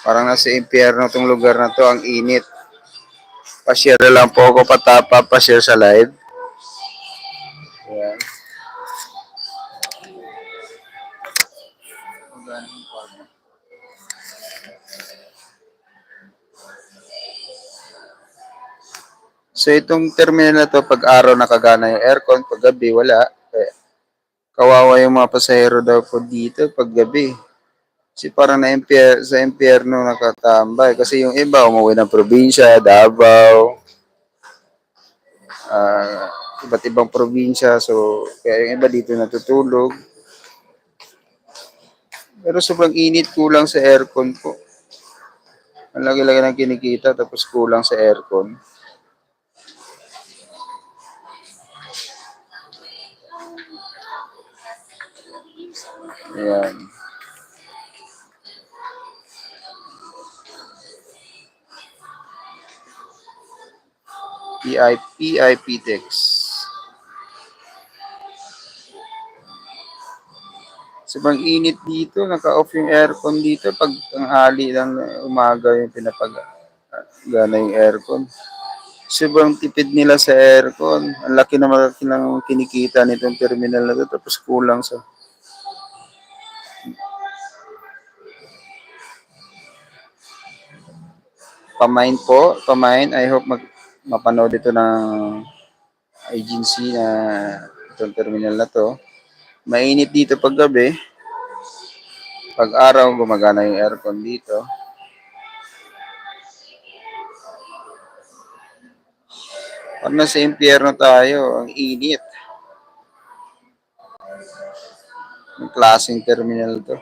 Parang nasa impyerno tong lugar na to, ang init. Pa-share lang po ako patapa, pa-share sa live. Ayan. So itong terminal na to, pag araw nakagana yung aircon, pag gabi wala. Eh, kawawa yung mga pasahero daw po dito pag gabi. Kasi parang na impier sa impyerno nakatambay. Kasi yung iba umuwi ng probinsya, Davao, ah, iba't ibang probinsya. So, kaya yung iba dito natutulog. Pero sobrang init, kulang sa aircon po. Ang lagi-lagi ng kinikita, tapos kulang sa aircon. Ayan. PIP, PIP text. Sobrang init dito, naka-off yung aircon dito. Pag tanghali lang umaga yung pinapag gana yung aircon. Sobrang tipid nila sa aircon. Ang laki na malaki lang kinikita nitong terminal na to. Tapos kulang sa pamain po, pamain. I hope mag mapanood ito ng agency na itong terminal na to. Mainit dito pag gabi. Pag araw, gumagana yung aircon dito. Pag nasa impyerno tayo, ang init. Ang klaseng terminal to.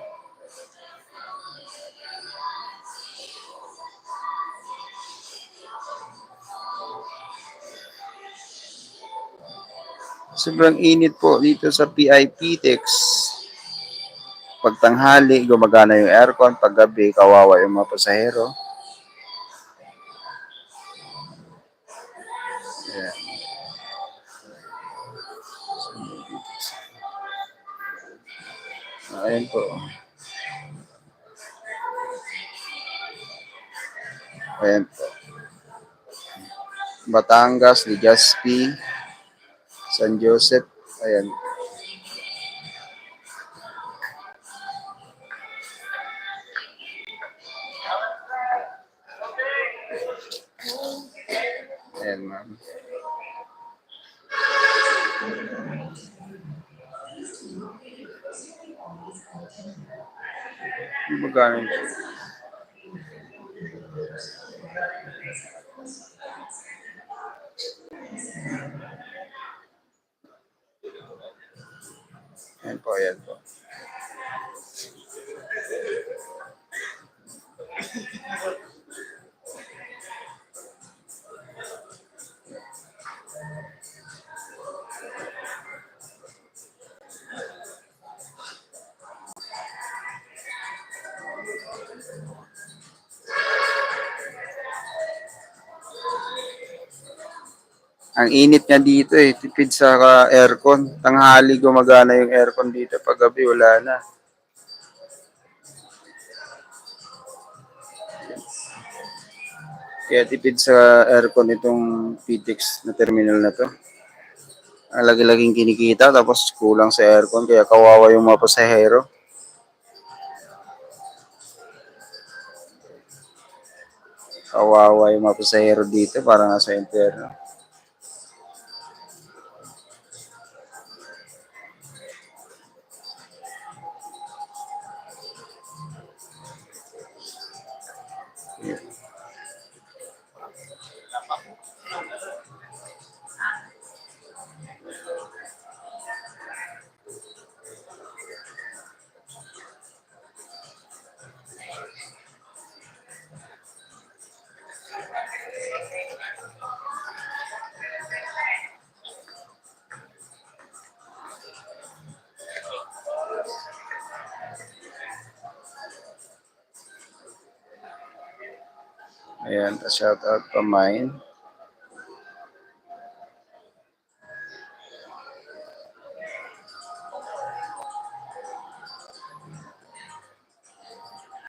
Sobrang init po dito sa PIP Tex. Pag tanghali, gumagana yung aircon. Pag gabi, kawawa yung mga pasahero. Ayan. Ayan po. Ayan po. Batangas, Legazpi, San Joseph. Ayan. Ayan, ma'am. Magkano yun? Ayan po, ayan po. Ang init niya dito eh, tipid sa aircon. Tanghali gumagana yung aircon dito, pag gabi wala na. Kaya tipid sa aircon itong PTX na terminal na to. Ang lagi-laging kinikita tapos kulang sa aircon kaya kawawa yung mga pasahero. Kawawa yung mga pasahero dito para nasa impyerno. Ayan, shout out pa mine.